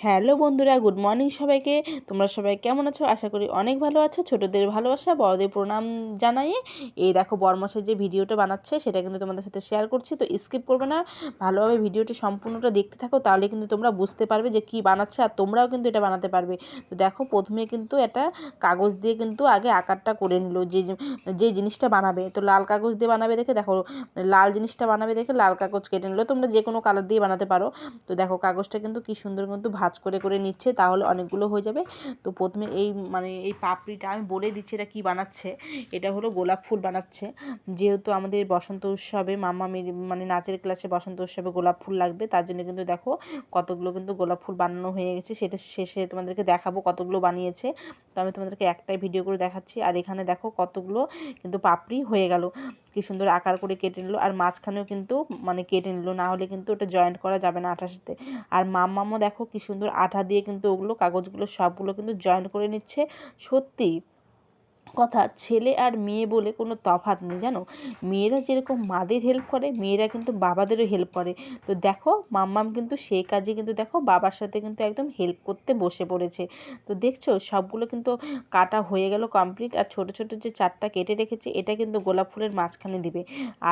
Hello বন্ধুরা, good morning সবাইকে। তোমরা সবাই কেমন আছো? আশা করি অনেক ভালো আছো। ছোটোদের ভালোবাসা, বড়দের প্রণাম জানাইয়ে এই দেখো, বরমাসের যে ভিডিওটা বানাচ্ছে, সেটা কিন্তু তোমাদের সাথে শেয়ার করছি। তো স্কিপ করবে না, ভালোভাবে ভিডিওটি সম্পূর্ণটা দেখতে থাকো, তাহলে কিন্তু তোমরা বুঝতে পারবে যে কি বানাচ্ছে আর তোমরাও কিন্তু এটা বানাতে পারবে। তো দেখো, প্রথমে কিন্তু একটা কাগজ দিয়ে কিন্তু আগে আকারটা করে নিল, যে যে জিনিসটা বানাবে। তো লাল কাগজ দিয়ে বানাবে দেখে, দেখো, লাল জিনিসটা বানাবে দেখে লাল কাগজ কেটে নিল। তোমরা যে কোনো কালার দিয়ে বানাতে পারো। তো দেখো, কাগজটা কিন্তু কি সুন্দর কিন্তু ভাজ করে করে নিচ্ছে, তাহলে অনেকগুলো হয়ে যাবে। তো প্রথমে এই মানে এই পাপড়িটা আমি বলে দিচ্ছি এটা কী বানাচ্ছে। এটা হলো গোলাপ ফুল বানাচ্ছে। যেহেতু আমাদের বসন্ত উৎসবে মামা মেরি মানে নাচের ক্লাসে বসন্ত উৎসবে গোলাপ ফুল লাগবে, তার জন্য কিন্তু দেখো কতগুলো কিন্তু গোলাপ ফুল বানানো হয়ে গেছে। সেটা শেষে তোমাদেরকে দেখাবো কতগুলো বানিয়েছে। তো আমি তোমাদেরকে একটাই ভিডিও করে দেখাচ্ছি। আর এখানে দেখো কতগুলো কিন্তু পাপড়ি হয়ে গেল। কি সুন্দর আকার করে কেটে নিল। আর মাঝখানেও কিন্তু মানে কেটে নিল, না হলে কিন্তু ওটা জয়েন্ট করা যাবে না সাথে আর মাম্মামও দেখো কি আঠা দিয়ে কিন্তু ওগুলো কাগজগুলো সবগুলো কিন্তু জয়েন করে নিচ্ছে। সত্যি কথা ছেলে আর মেয়ে বলে কোনো তফাৎ নেই, জানো? মেয়েরা যেরকম মাদের হেল্প করে, মেয়েরা কিন্তু বাবাদেরও হেল্প করে। তো দেখো, মাম্মাম কিন্তু সেই কাজে কিন্তু দেখো, বাবার সাথে কিন্তু একদম হেল্প করতে বসে পড়েছে। তো দেখছ, সবগুলো কিন্তু কাটা হয়ে গেল কমপ্লিট আর ছোট ছোট যে চারটা কেটে রেখেছে, এটা কিন্তু গোলাপ ফুলের মাঝখানে দিবে।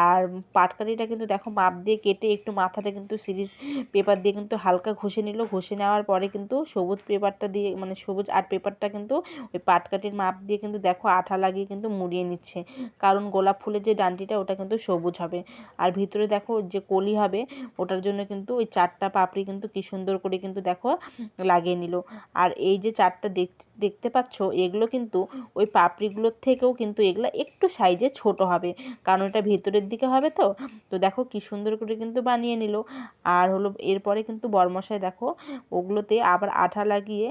আর পাটকারিটা কিন্তু দেখো, মাপ দিয়ে কেটে একটু মাথাতে কিন্তু সিরিজ পেপার দিয়ে কিন্তু হালকা ঘষে নিল। ঘষে নেওয়ার পরে কিন্তু সবুজ পেপারটা দিয়ে মানে সবুজ আর পেপারটা কিন্তু ওই পাটকাঠির মাপ দিয়ে কিন্তু দেখো আঠা লাগিয়ে কিন্তু মুড়িয়ে নিচ্ছে। কারণ গোলাপ ফুলের যে ডান্ডিটা ওটা কিন্তু সবুজ হবে। আর ভিতরে দেখো যে কলি হবে, ওটার জন্য কিন্তু ওই চারটা পাপড়ি কিন্তু কি সুন্দর করে কিন্তু দেখো লাগিয়ে নিল। আর এই যে চারটা দেখতে পাচ্ছ, এগুলো কিন্তু ওই পাপড়িগুলোর থেকেও কিন্তু এগুলো একটু সাইজে ছোট হবে। কারণ এটা ভেতরের দিকে হবে তো তো দেখো কি সুন্দর করে কিন্তু বানিয়ে নিল। আর হলো এরপরে কিন্তু বরমশাই দেখো, ওগুলোতে আবার আঠা লাগিয়ে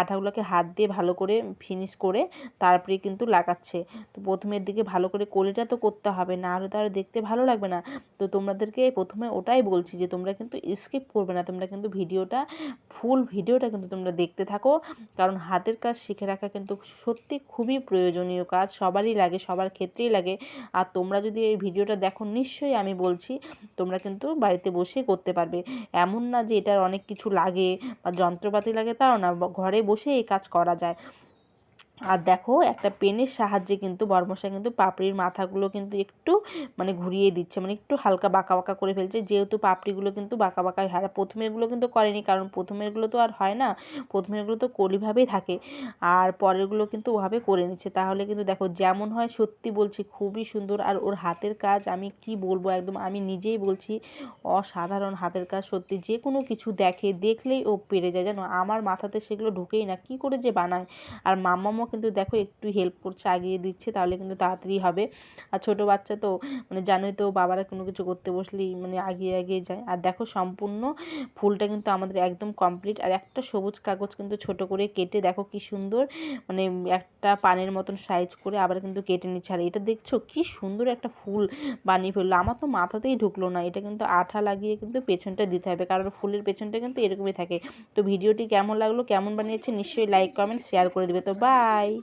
আঠাগুলোকে হাত দিয়ে ভালো করে ফিনিশ করে তারপরে কিন্তু লাগাচ্ছে। তো প্রথমের দিকে ভালো করে কলিটা তো করতে হবে, না হলে তো আর দেখতে ভালো লাগবে না। তো তোমাদেরকে প্রথমে ওটাই বলছি যে, তোমরা কিন্তু স্কিপ করবে না, তোমরা কিন্তু ভিডিওটা ফুল ভিডিওটা কিন্তু তোমরা দেখতে থাকো। কারণ হাতের কাজ শিখে রাখা কিন্তু সত্যি খুবই প্রয়োজনীয় কাজ, সবারই লাগে, সবার ক্ষেত্রেই লাগে। আর তোমরা যদি এই ভিডিওটা দেখো, নিশ্চয়ই আমি বলছি, তোমরা কিন্তু বাড়িতে বসে করতে পারবে। এমন না যে এটার অনেক কিছু লাগে বা যন্ত্রপাতি লাগে, তাও না। ঘরে বসে এই কাজ করা যায়। আর দেখো, একটা পেনের সাহায্যে কিন্তু বর্মশাই কিন্তু পাপড়ির মাথাগুলো কিন্তু একটু মানে ঘুরিয়ে দিচ্ছে মানে একটু হালকা বাঁকা বাঁকা করে ফেলছে। যেহেতু পাপড়িগুলো কিন্তু বাঁকা বাঁকা হয়, আর প্রথমেরগুলো কিন্তু করেনি, কারণ প্রথমেরগুলো তো আর হয় না প্রথমেরগুলো তো কলিভাবেই থাকে, আর পরেরগুলো কিন্তু ওভাবে করে নিচ্ছে। তাহলে কিন্তু দেখো, যেমন হয় সত্যি বলছি, খুবই সুন্দর। আর ওর হাতের কাজ আমি কি বলব একদম, আমি নিজেই বলছি, অসাধারণ হাতের কাজ সত্যি। যে কোনো কিছু দেখে, দেখলেই ও পেরে যায়, জানো? আমার মাথাতে সেগুলো ঢুকেই না, কি করে যে বানায়? আর মাম্মামও কিন্তু দেখো একটু হেল্প করছে, আগিয়ে দিচ্ছে, তাহলে কিন্তু তাড়াতাড়ি হবে। আর ছোটো বাচ্চা তো মানে জানোই তো বাবারা কোনো কিছু করতে বসলেই মানে আগিয়ে আগিয়ে যায়। আর দেখো সম্পূর্ণ ফুলটা কিন্তু আমাদের একদম কমপ্লিট আর একটা সবুজ কাগজ কিন্তু ছোট করে কেটে দেখো কি সুন্দর মানে একটা পানের মতন সাইজ করে আবার কিন্তু কেটে নিচ্ছে। আর এটা দেখছ কি সুন্দর একটা ফুল বানিয়ে ফেলল। আমার তো মাথাতেই ঢুকলো না, এটা কিন্তু আঠা লাগিয়ে কিন্তু পেছনটা দিতে হবে। কারণ ফুলের পেছনটা কিন্তু এরকমই থাকে। তো ভিডিওটি কেমন লাগল, কেমন বানিয়েছে, নিশ্চয়ই লাইক কমেন্ট শেয়ার করে দেবে। তো বাই